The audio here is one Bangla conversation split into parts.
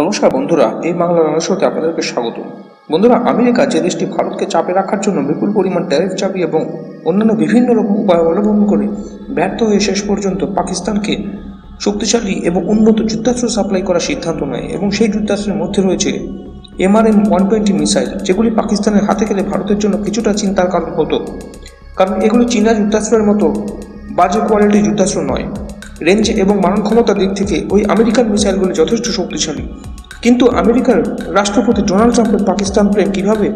নমস্কার বন্ধুরা, এই বাংলা রানাশোতে আপনাদেরকে স্বাগত। বন্ধুরা আমেরিকা যে দেশটি ভারতকে চাপে রাখার জন্য বিপুল পরিমাণ ট্যারিফ চাপি এবং অন্যান্য বিভিন্ন রকম উপায় অবলম্বন করে ব্যর্থ হয়ে শেষ পর্যন্ত পাকিস্তানকে শক্তিশালী এবং উন্নত যুদ্ধাস্ত্র সাপ্লাই করার সিদ্ধান্ত নেয় এবং সেই যুদ্ধাস্ত্রের মধ্যে রয়েছে এমআরএম ওয়ান টোয়েন্টি মিসাইল, যেগুলি পাকিস্তানের হাতে গেলে ভারতের জন্য কিছুটা চিন্তার কারণ হতো। কারণ এগুলি চীনা যুদ্ধাস্ত্রের মতো বাজে কোয়ালিটির যুদ্ধাস্ত্র নয়। রেঞ্জ এবং মারণ ক্ষমতার দিক থেকে ওই আমেরিকান মিসাইলগুলি যথেষ্ট শক্তিশালী। কিন্তু আমেরিকার রাষ্ট্রপতি ডোনাল্ড ট্রাম্পের পাকিস্তান প্রেম কীভাবে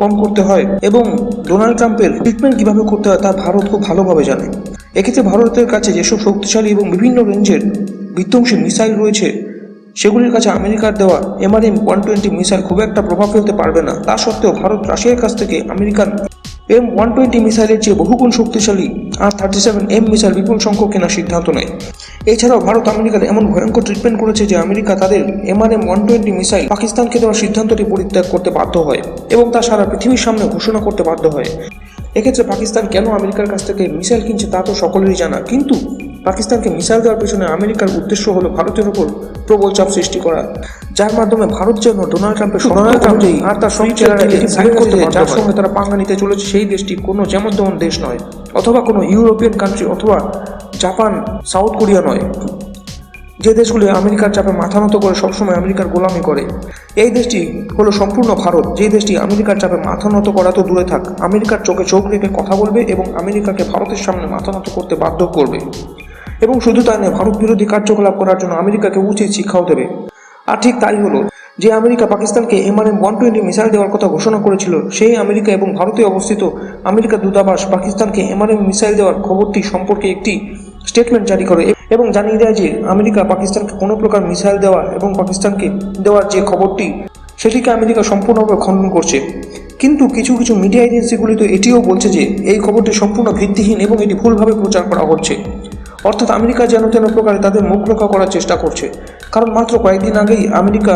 কম করতে হয় এবং ডোনাল্ড ট্রাম্পের ট্রিটমেন্ট কীভাবে করতে হয় তা ভারত খুব ভালোভাবে জানে। এক্ষেত্রে ভারতের কাছে যেসব শক্তিশালী এবং বিভিন্ন রেঞ্জের বিধ্বংসী মিসাইল রয়েছে, সেগুলির কাছে আমেরিকার দেওয়া এমআরএম ওয়ান টোয়েন্টি মিসাইল খুব একটা প্রভাব ফেলতে পারবে না। তা সত্ত্বেও ভারত রাশিয়ার কাছ থেকে আমেরিকান এম ওয়ান টোয়েন্টি মিসাইলের চেয়ে বহুগুণ শক্তিশালী R thirty seven M missile বিপুল সংখ্যক কেনার সিদ্ধান্ত নেয়। এছাড়াও ভারত আমেরিকার এমন ভয়ঙ্কর ট্রিটমেন্ট করেছে যে আমেরিকা তাদের এমআরএম ওয়ান টোয়েন্টি মিসাইল পাকিস্তানকে দেওয়ার সিদ্ধান্তটি পরিত্যাগ করতে বাধ্য হয় এবং তা সারা পৃথিবীর সামনে ঘোষণা করতে বাধ্য হয়। এক্ষেত্রে পাকিস্তান কেন আমেরিকার কাছ থেকে মিসাইল কিনছে তা তো সকলেরই জানা। কিন্তু পাকিস্তানকে মিসাইল দেওয়ার পেছনে আমেরিকার উদ্দেশ্য হলো ভারতের উপর প্রবল চাপ সৃষ্টি করা। যার মাধ্যমে ভারত যেন ডোনাল্ড ট্রাম্পের ডোনাল্ড ট্রাম্প আর তার সঙ্গে সাইন করতে যার সঙ্গে তারা পাঙ্গা নিতে চলেছে সেই দেশটি কোনো যেমন তেমন দেশ নয় অথবা কোনো ইউরোপিয়ান কান্ট্রি অথবা জাপান সাউথ কোরিয়া নয়। যে দেশগুলি আমেরিকার চাপে মাথা নত করে সবসময় আমেরিকার গোলামি করে এই দেশটি হলো সম্পূর্ণ ভারত। যে দেশটি আমেরিকার চাপে মাথা নত করা তো দূরে থাক আমেরিকার চোখে চোখ রেখে কথা বলবে এবং আমেরিকাকে ভারতের সামনে মাথা নত করতে বাধ্য করবে। এবং শুধু তাই নয়, ভারত বিরোধী কার্যকলাপ করার জন্য আমেরিকাকে উচিত শিক্ষাও দেবে। আর ঠিক তাই হলো যে আমেরিকা পাকিস্তানকে এমআরএম ওয়ান টোয়েন্টি মিসাইল দেওয়ার কথা ঘোষণা করেছিল, সেই আমেরিকা এবং ভারতে অবস্থিত আমেরিকা দূতাবাস পাকিস্তানকে এমআরএম মিসাইল দেওয়ার খবরটি সম্পর্কে একটি স্টেটমেন্ট জারি করে এবং জানিয়ে দেয় যে আমেরিকা পাকিস্তানকে কোনো প্রকার মিসাইল দেওয়া এবং পাকিস্তানকে দেওয়ার যে খবরটি, সেটিকে আমেরিকা সম্পূর্ণভাবে খণ্ডন করছে। কিন্তু কিছু কিছু মিডিয়া এজেন্সিগুলি তো এটিও বলছে যে এই খবরটি সম্পূর্ণ ভিত্তিহীন এবং এটি ভুলভাবে প্রচার করা হচ্ছে। অর্থাৎ আমেরিকা যেন তেন প্রকারে তাদের মুখ রক্ষা করার চেষ্টা করছে। কারণ মাত্র কয়েকদিন আগেই আমেরিকা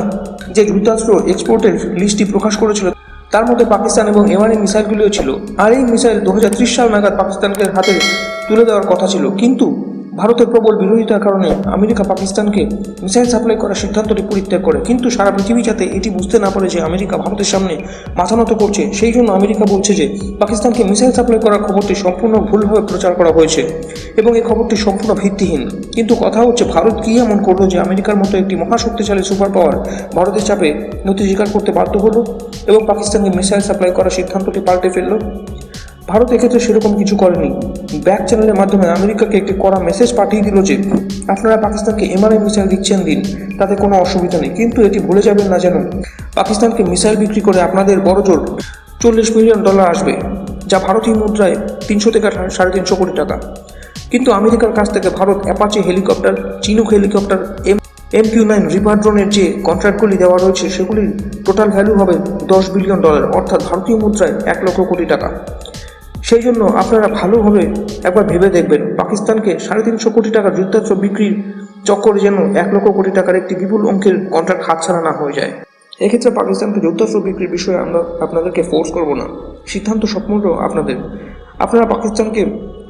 যে যুদ্ধাস্ত্র এক্সপোর্টের লিস্টটি প্রকাশ করেছিল, তার মধ্যে পাকিস্তান এবং এমআরএ মিসাইলগুলিও ছিল। আর এই মিসাইল দু হাজার ত্রিশ সাল নাগাদ পাকিস্তানকে হাতে তুলে দেওয়ার কথা ছিল। কিন্তু ভারতের প্রবল বিরোধিতার কারণে আমেরিকা পাকিস্তানকে মিসাইল সাপ্লাই করার সিদ্ধান্তটি পরিত্যাগ করে। কিন্তু সারা পৃথিবী যাতে এটি বুঝতে না পারে যে আমেরিকা ভারতের সামনে মাথা নত করছে, সেই জন্য আমেরিকা বলছে যে পাকিস্তানকে মিসাইল সাপ্লাই করার খবরটি সম্পূর্ণ ভুলভাবে প্রচার করা হয়েছে এবং এই খবরটি সম্পূর্ণ ভিত্তিহীন। কিন্তু কথা হচ্ছে, ভারত কি এমন করল যে আমেরিকার মতো একটি মহাশক্তিশালী সুপার পাওয়ার ভারতের চাপে নথি স্বীকার করতে বাধ্য হলো এবং পাকিস্তানকে মিসাইল সাপ্লাই করার সিদ্ধান্তটি পাল্টে ফেলল? ভারত এক্ষেত্রে সেরকম কিছু করেনি। ব্যাক চ্যানেলের মাধ্যমে আমেরিকাকে একটি কড়া মেসেজ পাঠিয়ে দিল যে, আপনারা পাকিস্তানকে এমআরআই মিসাইল দিচ্ছেন দিন, তাতে কোনো অসুবিধা নেই। কিন্তু এটি ভুলে যাবেন না যেন, পাকিস্তানকে মিসাইল বিক্রি করে আপনাদের বড়জোর চল্লিশ মিলিয়ন ডলার আসবে, যা ভারতীয় মুদ্রায় তিনশো থেকে সাড়ে তিনশো কোটি টাকা। কিন্তু আমেরিকার কাছ থেকে Bharat Apache helicopter Chinook helicopter M M Q nine river ড্রোনের যে কন্ট্রাক্টগুলি দেওয়া রয়েছে, সেগুলির টোটাল ভ্যালু হবে দশ বিলিয়ন ডলার অর্থাৎ ভারতীয় মুদ্রায় এক লক্ষ কোটি টাকা। সেই জন্য আপনারা ভালোভাবে একবার ভেবে দেখবেন, পাকিস্তানকে সাড়ে তিনশো কোটি টাকার যুদ্ধাস্ত্র বিক্রির চক্কর যেন এক লক্ষ কোটি টাকার একটি বিপুল অঙ্কের কন্ট্রাক্ট হাতছাড়া না হয়ে যায়। এক্ষেত্রে পাকিস্তানকে যুদ্ধাস্ত্র বিক্রির বিষয়ে আমরা আপনাদেরকে ফোর্স করব না। সিদ্ধান্ত সম্পূর্ণ আপনাদের। আপনারা পাকিস্তানকে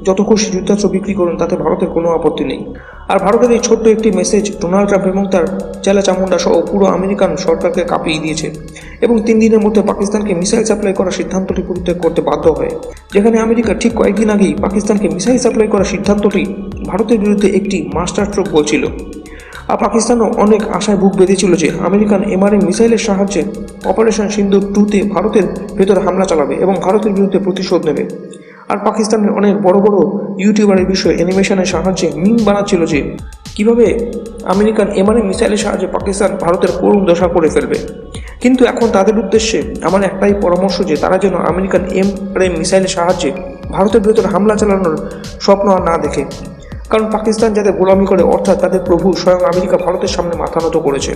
যত খুশি যুদ্ধাস্ত্র বিক্রি করুন, তাতে ভারতের কোনো আপত্তি নেই। আর ভারতের এই ছোট্ট একটি মেসেজ ডোনাল্ড ট্রাম্প এবং তার চেলা চামুন্ডা সহ পুরো আমেরিকান সরকারকে কাঁপিয়ে দিয়েছে এবং তিন দিনের মধ্যে পাকিস্তানকে মিসাইল সাপ্লাই করার সিদ্ধান্তটি পরিত্যাগ করতে বাধ্য হয়, যেখানে আমেরিকা ঠিক কয়েকদিন আগেই পাকিস্তানকে মিসাইল সাপ্লাই করার সিদ্ধান্তটি ভারতের বিরুদ্ধে একটি মাস্টার স্ট্রোক বলছিল। আর পাকিস্তানও অনেক আশায় বুক বেঁধেছিল যে আমেরিকান এমআরএম মিসাইলের সাহায্যে অপারেশন সিন্ধু টুতে ভারতের ভেতরে হামলা চালাবে এবং ভারতের বিরুদ্ধে প্রতিশোধ নেবে। আর পাকিস্তানের অনেক বড় বড় ইউটিউবারের বিষয়ে অ্যানিমেশনের সাহায্যে মিম বানাচ্ছিল যে, কীভাবে আমেরিকান এমআরএম মিসাইলের সাহায্যে পাকিস্তান ভারতের করুণ দশা করে ফেলবে। কিন্তু এখন তাদের উদ্দেশ্যে আমার একটাই পরামর্শ যে, তারা যেন আমেরিকান এম মিসাইলের সাহায্যে ভারতের ভেতরে হামলা চালানোর স্বপ্ন আর না দেখে। কারণ পাকিস্তান যাদের গোলামি করে, অর্থাৎ তাদের প্রভু স্বয়ং আমেরিকা ভারতের সামনে মাথা নত করেছে।